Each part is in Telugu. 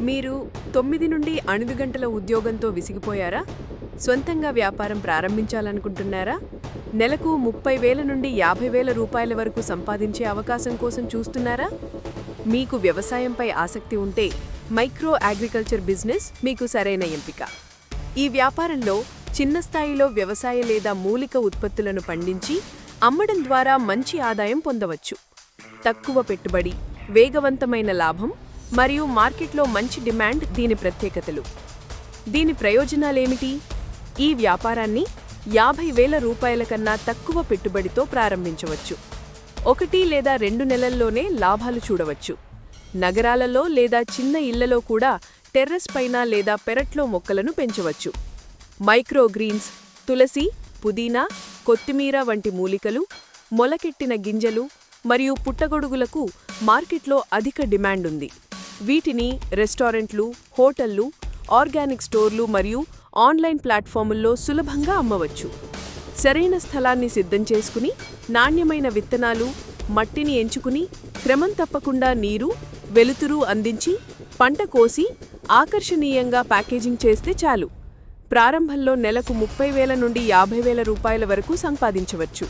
మీరు తొమ్మిది నుండి ఎనిమిది గంటల ఉద్యోగంతో విసిగిపోయారా? సొంతంగా వ్యాపారం ప్రారంభించాలనుకుంటున్నారా? నెలకు ముప్పై వేల నుండి యాభై వేల రూపాయల వరకు సంపాదించే అవకాశం కోసం చూస్తున్నారా? మీకు వ్యవసాయంపై ఆసక్తి ఉంటే మైక్రో అగ్రికల్చర్ బిజినెస్ మీకు సరైన ఎంపిక. ఈ వ్యాపారంలో చిన్న స్థాయిలో వ్యవసాయ లేదా మూలిక ఉత్పత్తులను పండించి అమ్మడం ద్వారా మంచి ఆదాయం పొందవచ్చు. తక్కువ పెట్టుబడి వేగవంతమైన లాభం మరియు మార్కెట్లో మంచి డిమాండ్ దీని ప్రత్యేకతలు. దీని ప్రయోజనాలేమిటి? ఈ వ్యాపారాన్ని యాభై వేల రూపాయల కన్నా తక్కువ పెట్టుబడితో ప్రారంభించవచ్చు. ఒకటి లేదా రెండు నెలల్లోనే లాభాలు చూడవచ్చు. నగరాలలో లేదా చిన్న ఇళ్ళలో కూడా టెర్రస్ పైన లేదా పెరట్లో మొక్కలను పెంచవచ్చు. మైక్రోగ్రీన్స్ తులసి పుదీనా కొత్తిమీర వంటి మూలికలు మొలకెట్టిన గింజలు మరియు పుట్టగొడుగులకు మార్కెట్లో అధిక డిమాండ్ ఉంది. వీటిని రెస్టారెంట్లు హోటళ్ళు ఆర్గానిక్ స్టోర్లు మరియు ఆన్లైన్ ప్లాట్ఫాముల్లో సులభంగా అమ్మవచ్చు. సరైన స్థలాన్ని సిద్ధం చేసుకుని నాణ్యమైన విత్తనాలు మట్టిని ఎంచుకుని క్రమం తప్పకుండా నీరు వెలుతురు అందించి పంట కోసి ఆకర్షణీయంగా ప్యాకేజింగ్ చేస్తే చాలు. ప్రారంభంలో నెలకు ముప్పై వేల నుండి యాభై వేల రూపాయల వరకు సంపాదించవచ్చు.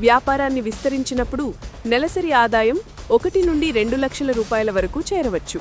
వ్యాపారాన్ని విస్తరించినప్పుడు నెలసరి ఆదాయం ఒకటి నుండి రెండు లక్షల రూపాయల వరకు చేరవచ్చు.